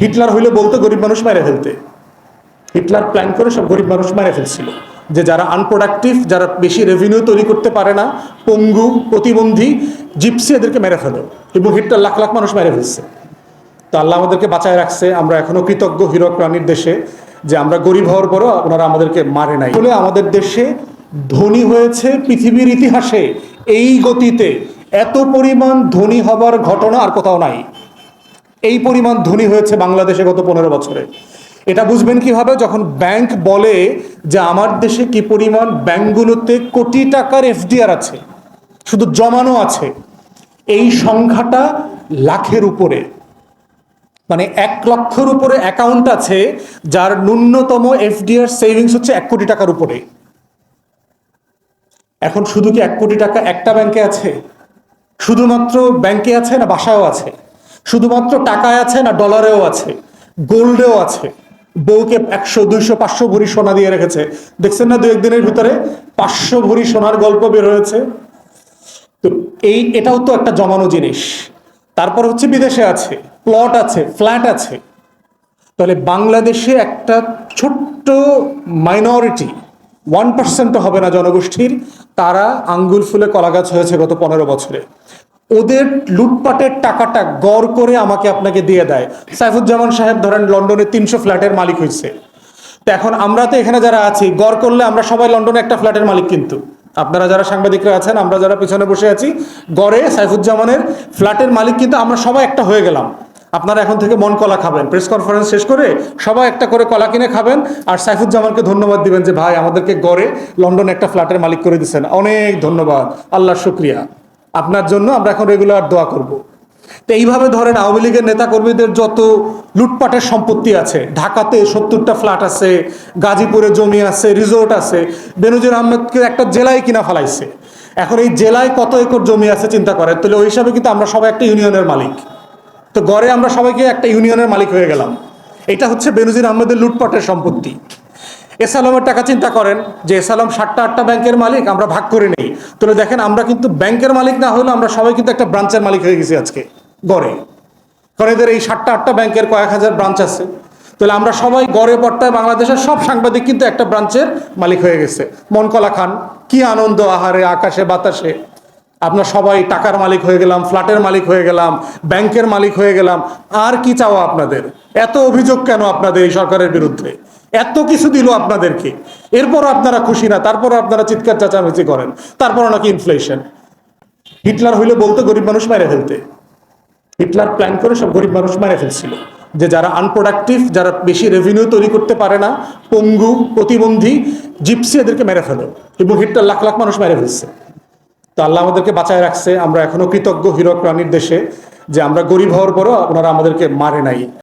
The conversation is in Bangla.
হিটলার হইলে বলতো গরিব মানুষ মেরে ফেলতে। হিটলার প্ল্যান করে সব গরিব মানুষ মেরে ফেলছিল। যে যারা আনপ্রোডাক্টিভ যারা বেশি রেভিনিউ তৈরি করতে পারে না, পঙ্গু, প্রতিবন্ধী জিপসি এদেরকে মেরে ফেলো এবং হিটলার লাখ লাখ মানুষ মেরে ফেলছে। তো আল্লাহ আমাদেরকে বাঁচায় রাখছে। আমরা এখনও কৃতজ্ঞ হীরক প্রাণীর দেশে যে আমরা গরিব হওয়ার পরও ওনারা আমাদেরকে মারে নাই। বলে আমাদের দেশে ধনী হয়েছে পৃথিবীর ইতিহাসে এই গতিতে এত পরিমাণ ধনী হবার ঘটনা আর কোথাও নাই। এই পরিমাণ ধনী হয়েছে বাংলাদেশে গত পনেরো বছরে। এটা বুঝবেন কীভাবে? যখন ব্যাংক বলে যে আমার দেশে কি পরিমাণ ব্যাংকগুলোতে কোটি টাকার এফডিআর আছে, শুধু জমানো আছে, এই সংখ্যাটা লাখের উপরে। মানে এক লক্ষের উপরে অ্যাকাউন্ট আছে যার ন্যূনতম এফডিআর সেভিংস হচ্ছে এক কোটি টাকার উপরে। এখন শুধু কি এক কোটি টাকা একটা ব্যাংকে আছে? শুধুমাত্র ব্যাংকে আছে না বাসায়ও আছে? শুধুমাত্র টাকায় আছে না ডলারেও আছে? গোল্ডেও আছে। বউকে একশো, দুইশো, পাঁচশো ভরি সোনা দিয়ে রেখেছে। দেখছেন না দু একদিনের ভিতরে? পাঁচশো ভরি সোনার গল্প বের হয়েছে। তো এই, এটাও তো একটা জমানো জিনিস। তারপর হচ্ছে বিদেশে আছে প্লট আছে ফ্ল্যাট আছে। তাহলে বাংলাদেশে একটা ছোট্ট মাইনরিটি ওয়ান পার্সেন্টও হবে না জনগোষ্ঠীর, তারা আঙ্গুল ফুলে কলাগাছ হয়েছে গত পনেরো বছরে। ওদের লুটপাটের টাকাটা গড় করে আমাকে আপনাকে দিয়ে দেয়। সাইফুজ্জামান সাহেব ধরেন লন্ডনে তিনশো ফ্ল্যাটের মালিক হয়েছে তো এখন আমরা তো এখানে যারা আছি, গড় করলে আমরা সবাই লন্ডনে একটা ফ্ল্যাটের মালিক কিন্তু। আপনারা যারা সাংবাদিকরা আছেন, আমরা যারা পিছনে বসে আছি, গড়ে সাইফুজ্জামানের ফ্ল্যাটের মালিক কিন্তু আমরা সবাই একটা হয়ে গেলাম। আপনারা এখন থেকে মন কলা খাবেন। প্রেস কনফারেন্স শেষ করে সবাই একটা করে কলা কিনে খাবেন আর সাইফুজ্জামানকে ধন্যবাদ দিবেন যে, ভাই, আমাদেরকে গড়ে লন্ডনে একটা ফ্ল্যাটের মালিক করে দিচ্ছেন অনেক ধন্যবাদ। আল্লাহ শুক্রিয়া। আপনার জন্য আমরা এখন রেগুলার দোয়া করব। তো এইভাবে ধরেন আওয়ামী লীগের নেতাকর্মীদের যত লুটপাটের সম্পত্তি আছে, ঢাকাতে সত্তরটা ফ্ল্যাট আছে, গাজীপুরে জমি আছে রিসোর্ট আছে, বেনজির আহমেদকে একটা জেলায় কিনা ফেলাইছে। এখন এই জেলায় কত একর জমি আছে চিন্তা করেন, তাহলে ওই হিসাবে কিন্তু আমরা সবাই একটা ইউনিয়নের মালিক। তো গড়ে আমরা সবাইকে একটা ইউনিয়নের মালিক হয়ে গেলাম। এটা হচ্ছে বেনজির আহমেদের লুটপাটের সম্পত্তি। এসালামের টাকা চিন্তা করেন যে এসালাম সাতটা আটটা ব্যাংকের মালিক, আমরা ভাগ করে নেই। তাহলে দেখেন, আমরা কিন্তু ব্যাংকের মালিক না হলেও আমরা সবাই কিন্তু একটা ব্রাঞ্চের মালিক হয়ে গেছি আজকে, গড়ে। কারণ এদের এই সাতটা আটটা ব্যাংকের কয়েক হাজার ব্রাঞ্চ আছে। তাহলে আমরা সবাই গড়ে পড়তায় বাংলাদেশের সব সাংবাদিক কিন্তু একটা ব্রাঞ্চের মালিক হয়ে গেছে। মনকলা খান, কি আনন্দ, আহারে, আকাশে, বাতাসে। আমরা সবাই টাকার মালিক হয়ে গেলাম, ফ্ল্যাটের মালিক হয়ে গেলাম, ব্যাংকের মালিক হয়ে গেলাম। আর কি চাওয়া আপনাদের? এত অভিযোগ কেন আপনাদের এই সরকারের বিরুদ্ধে? এত কিছু দিল আপনাদেরকে। এরপরও আপনারা খুশি না তারপরও আপনারা চিৎকার চেঁচামেচি করেন তারপরও নাকি ইনফ্লেশন হিটলার হইলে বলতো গরিব মানুষ মেরে ফেলতে। হিটলার প্ল্যান করে সব গরিব মানুষ মেরে ফেলছিল। যে যারা আনপ্রোডাক্টিভ যারা বেশি রেভিনিউ তৈরি করতে পারে না, পঙ্গু, প্রতিবন্ধী জিপসি এদেরকে মেরে ফেলো। এবং হিটলার লাখ লাখ মানুষ মেরে ফেলছে। তো আল্লাহ আমাদেরকে বাঁচায় রাখছে। আমরা এখনও কৃতজ্ঞ হিরক প্রাণীর দেশে যে আমরা গরিব হওয়ার পরও আপনারা আমাদেরকে মারে নাই।